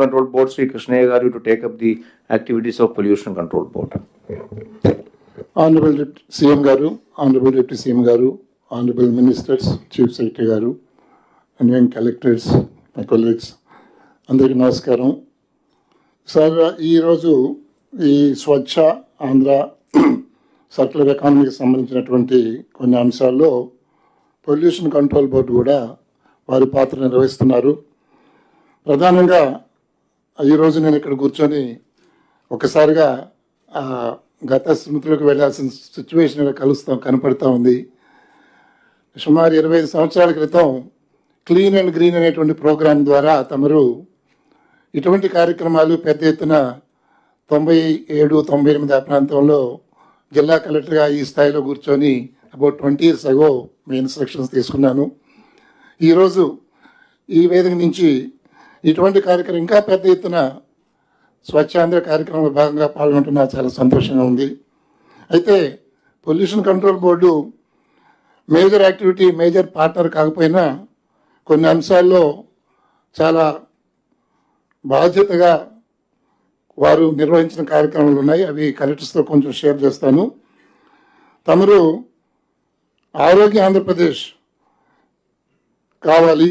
Control board Shri Krishnaiah garu to take the activities of pollution control board honourable deputy CM గారు honourable deputy CM గారు honourable ministers chief secretary గారు and collectors my colleagues అందరికీ నమస్కారం. Sir ఈరోజు ఈ స్వచ్ఛ Andhra circular ఎకానమీకి సంబంధించినటువంటి కొన్ని అంశాల్లో పొల్యూషన్ కంట్రోల్ బోర్డు కూడా వారి పాత్ర నిర్వహిస్తున్నారు. ప్రధానంగా ఈరోజు నేను ఇక్కడ కూర్చొని ఒకసారిగా ఆ, గత స్మృతులకు వెళ్ళాల్సిన సిచ్యువేషన్ కలుస్తాం కనపడతా ఉంది. సుమారు ఇరవై ఐదు సంవత్సరాల క్రితం క్లీన్ అండ్ గ్రీన్ అనేటువంటి ప్రోగ్రాం ద్వారా తమరు ఇటువంటి కార్యక్రమాలు పెద్ద ఎత్తున తొంభై ఏడు తొంభై ఎనిమిది ఆ ప్రాంతంలో జిల్లా కలెక్టర్గా ఈ స్థాయిలో కూర్చొని about twenty years ago me instructions తీసుకున్నాను. ఈరోజు ఈ వేదిక నుంచి ఇటువంటి కార్యక్రమం ఇంకా పెద్ద ఎత్తున స్వచ్ఛాంధ్ర కార్యక్రమంలో భాగంగా పాల్గొంటున్నా చాలా సంతోషంగా ఉంది. అయితే pollution control board major activity major partner కాకపోయినా కొన్ని అంశాల్లో చాలా బాధ్యతగా వారు నిర్వహించిన కార్యక్రమాలు ఉన్నాయి. అవి కలెక్టర్స్తో కొంచెం షేర్ చేస్తాను. తమరు ఆరోగ్య ఆంధ్రప్రదేశ్ కావాలి.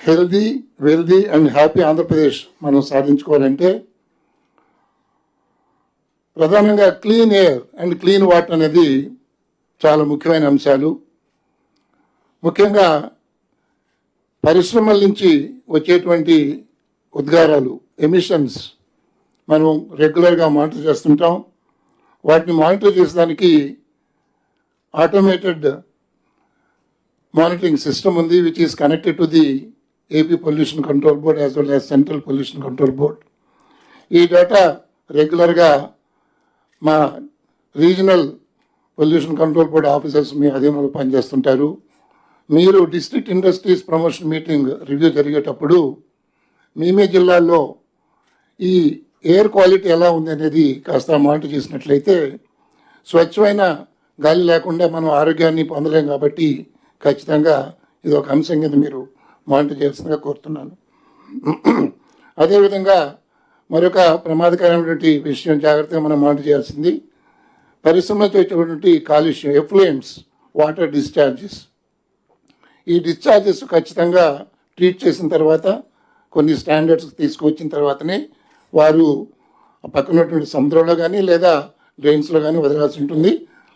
Healthy wealthy and happy Andhra Pradesh మనం సాధించుకోవాలంటే ప్రధానంగా clean air and clean water అనేది చాలా ముఖ్యమైన అంశాలు. ముఖ్యంగా పరిశ్రమల నుంచి వచ్చేటువంటి ఉద్గారాలు ఎమిషన్స్ మనం రెగ్యులర్గా మానిటర్ చేస్తుంటాం. వాటిని మానిటర్ చేసేదానికి ఆటోమేటెడ్ మానిటరింగ్ సిస్టమ్ ఉంది which is connected to the AP pollution control board as well as central pollution control board ఈ డేటా రెగ్యులర్గా మా regional pollution control board officers మీ అధీనంలో పనిచేస్తుంటారు. మీరు district industries promotion meeting review జరిగేటప్పుడు మేమే జిల్లాలో జిల్లాల్లో ఈ ఎయిర్ క్వాలిటీ ఎలా ఉంది అనేది కాస్త మానిటర్ చేసినట్లయితే స్వచ్ఛమైన గాలి లేకుండా మనం ఆరోగ్యాన్ని పొందలేం కాబట్టి ఖచ్చితంగా ఇది ఒక అంశం కింద మీరు మానిటర్ చేయాల్సిందిగా కోరుతున్నాను. అదేవిధంగా మరొక ప్రమాదకరమైనటువంటి విషయం జాగ్రత్తగా మనం మానిటర్ చేయాల్సింది పరిశ్రమలతో వచ్చేటువంటి కాలుష్యం ఎఫ్లుయెంట్స్ వాటర్ డిశ్చార్జెస్. ఈ డిశ్చార్జెస్ ఖచ్చితంగా ట్రీట్ చేసిన తర్వాత కొన్ని స్టాండర్డ్స్ తీసుకువచ్చిన తర్వాతనే వారు పక్కనటువంటి సముద్రంలో కానీ లేదా డ్రైన్స్లో కానీ వదలాల్సి ఉంటుంది.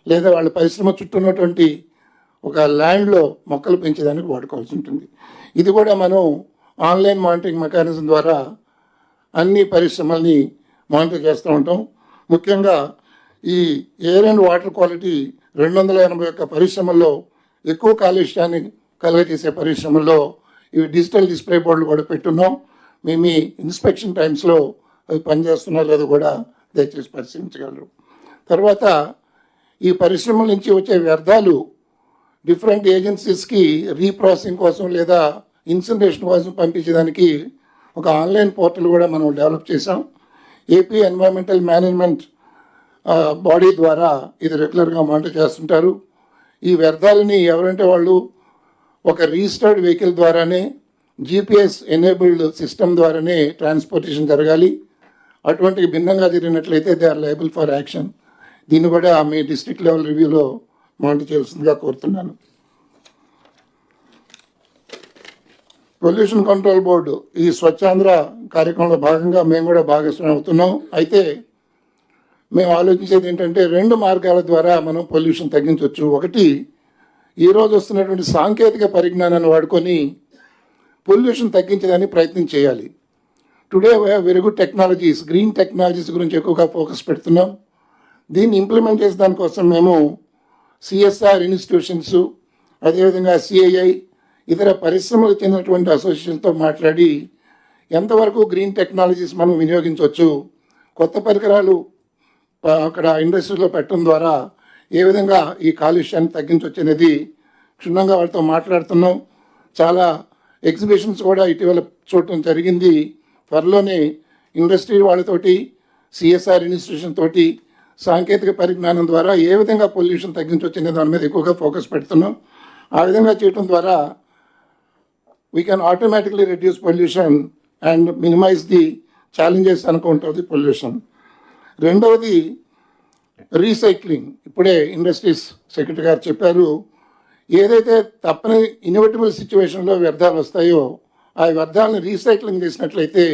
లేదా వాళ్ళ పరిశ్రమ చుట్టూ ఉన్నటువంటి ఒక ల్యాండ్లో మొక్కలు పెంచేదానికి వాడుకోవాల్సి ఉంటుంది. ఇది కూడా మనం ఆన్లైన్ మానిటరింగ్ మెకానిజం ద్వారా అన్ని పరిశ్రమల్ని మానిటర్ చేస్తూ ఉంటాం. ముఖ్యంగా ఈ ఎయిర్ అండ్ వాటర్ క్వాలిటీ రెండు వందల ఎనభై ఒక్క పరిశ్రమల్లో ఎక్కువ కాలుష్యాన్ని కలుగజేసే పరిశ్రమల్లో ఇవి డిజిటల్ డిస్ప్లే బోర్డులు కూడా పెట్టున్నాం. మేము మీ ఇన్స్పెక్షన్ టైమ్స్లో అవి పనిచేస్తున్నా లేదో కూడా దయచేసి పరిశీలించగలరు. తర్వాత ఈ పరిశ్రమల నుంచి వచ్చే వ్యర్థాలు డిఫరెంట్ ఏజెన్సీస్కి రీప్రాసెసింగ్ కోసం లేదా ఇన్సినరేషన్ కోసం పంపించడానికి ఒక ఆన్లైన్ పోర్టల్ కూడా మనం డెవలప్ చేసాం ఏపీ ఎన్వైరన్మెంటల్ మేనేజ్మెంట్ బాడీ ద్వారా ఇది రెగ్యులర్గా మానిటర్ చేస్తుంటారు. ఈ వ్యర్థాలని ఎవరంటే వాళ్ళు ఒక రిజిస్టర్డ్ వెహికల్ ద్వారానే జీపీఎస్ ఎనేబుల్డ్ సిస్టమ్ ద్వారానే ట్రాన్స్పోర్టేషన్ జరగాలి. అటువంటి భిన్నంగా జరిగినట్లయితే they are liable for action. దీన్ని కూడా మీ డిస్ట్రిక్ట్ లెవెల్ రివ్యూలో మానిటర్ చేయాల్సిందిగా కోరుతున్నాను. పొల్యూషన్ కంట్రోల్ బోర్డు ఈ స్వచ్ఛాంధ్ర కార్యక్రమంలో భాగంగా మేము కూడా భాగస్వామి అవుతున్నాం. అయితే మేము ఆలోచించేది ఏంటంటే రెండు మార్గాల ద్వారా మనం పొల్యూషన్ తగ్గించవచ్చు ఒకటి ఈరోజు వస్తున్నటువంటి సాంకేతిక పరిజ్ఞానాన్ని వాడుకొని పొల్యూషన్ తగ్గించడానికి ప్రయత్నం చేయాలి. Today very good technologies green technologies గురించి ఎక్కువగా ఫోకస్ పెడుతున్నాం. దీన్ని ఇంప్లిమెంట్ చేసే దానికోసం మేము సిఎస్ఆర్ ఇన్స్టిట్యూషన్స్ అదేవిధంగా సిఐఐ ఇతర పరిశ్రమలకు చెందినటువంటి అసోసియేషన్తో మాట్లాడి ఎంతవరకు గ్రీన్ టెక్నాలజీస్ మనం వినియోగించవచ్చు కొత్త పరికరాలు అక్కడ ఇండస్ట్రీలో పెట్టడం ద్వారా ఏ విధంగా ఈ కాలుష్యాన్ని తగ్గించవచ్చు అనేది క్షుణ్ణంగా వాళ్ళతో మాట్లాడుతున్నాం. చాలా ఎగ్జిబిషన్స్ కూడా ఇటీవల చూడటం జరిగింది. త్వరలోనే ఇండస్ట్రీ వాళ్ళతోటి సిఎస్ఆర్ ఇన్స్టిట్యూషన్ తోటి సాంకేతిక పరిజ్ఞానం ద్వారా ఏ విధంగా పొల్యూషన్ తగ్గించవచ్చు దాని మీద ఎక్కువగా ఫోకస్ పెడుతున్నాం. ఆ విధంగా చేయడం ద్వారా we can automatically reduce pollution and minimise the challenges అనుకుంటుంది పొల్యూషన్ రెండవది రీసైక్లింగ్ ఇప్పుడే ఇండస్ట్రీస్ సెక్రటరీ గారు చెప్పారు ఏదైతే తప్పని ఇన్ఎవిటబుల్ సిచ్యువేషన్లో వ్యర్థాలు వస్తాయో ఆ వ్యర్థాలను రీసైక్లింగ్ చేసినట్లయితే